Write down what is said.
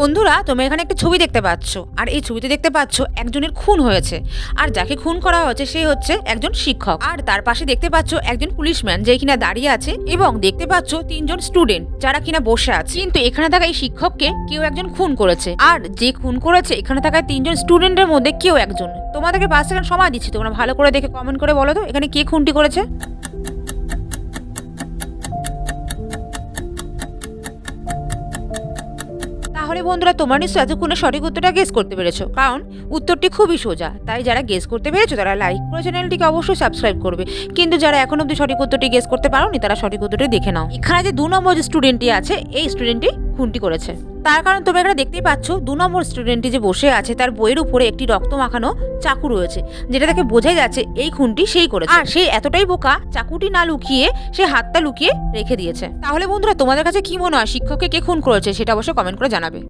বন্ধুরা, তোমরা এখানে একটা ছবি দেখতে পাচ্ছ। আর এই ছবিতে দেখতে পাচ্ছ, একজনের খুন হয়েছে। আর যাকে খুন করা হয়েছে, সে হচ্ছে একজন শিক্ষক। আর তার পাশে দেখতে পাচ্ছ একজন পুলিশম্যান, যে কিনা দাঁড়িয়ে আছে এবং দেখতে পাচ্ছ তিনজন স্টুডেন্ট, যারা কিনা বসে আছে। কিন্তু এখানে থাকা এই শিক্ষককে কেউ একজন খুন করেছে। আর যে খুন করেছে, এখানে থাকা তিনজন স্টুডেন্টের মধ্যে কেউ একজন। তোমাদেরকে পাঁচ সেকেন্ড সময় দিচ্ছি, তোমরা ভালো করে দেখে কমেন্ট করে বলো তো, এখানে কে খুনটি করেছে? তাহলে বন্ধুরা, তোমরা নিশ্চয়ই এতক্ষণে সঠিক উত্তরটা গেস করতে পেরেছ। কারণ উত্তরটি খুবই সোজা। তাই যারা গেস করতে পেরেছ, তারা লাইক করে চ্যানেলটিকে অবশ্যই সাবস্ক্রাইব করবে। কিন্তু যারা এখন অব্দি সঠিক উত্তরটি গেস করতে পারোনি, তারা সঠিক উত্তরটি দেখে নাও। এখানে যে দু নম্বর যে স্টুডেন্টটি আছে, এই স্টুডেন্টটি খুনটি করেছে। তার কারণ তোমরা এখানে দেখতেই পাচ্ছ, দু নম্বর স্টুডেন্টটি যে বসে আছে, তার বইয়ের উপরে একটি রক্ত মাখানো চাকু রয়েছে, যেটা তাকে বোঝাই যাচ্ছে এই খুনটি সেই করেছে। আর সে এতটাই বোকা, চাকুটি না লুকিয়ে সে হাতটা লুকিয়ে রেখে দিয়েছে। তাহলে বন্ধুরা, তোমাদের কাছে কি মনে হয়, শিক্ষককে কে খুন করেছে, সেটা অবশ্যই কমেন্ট করে জানাবে।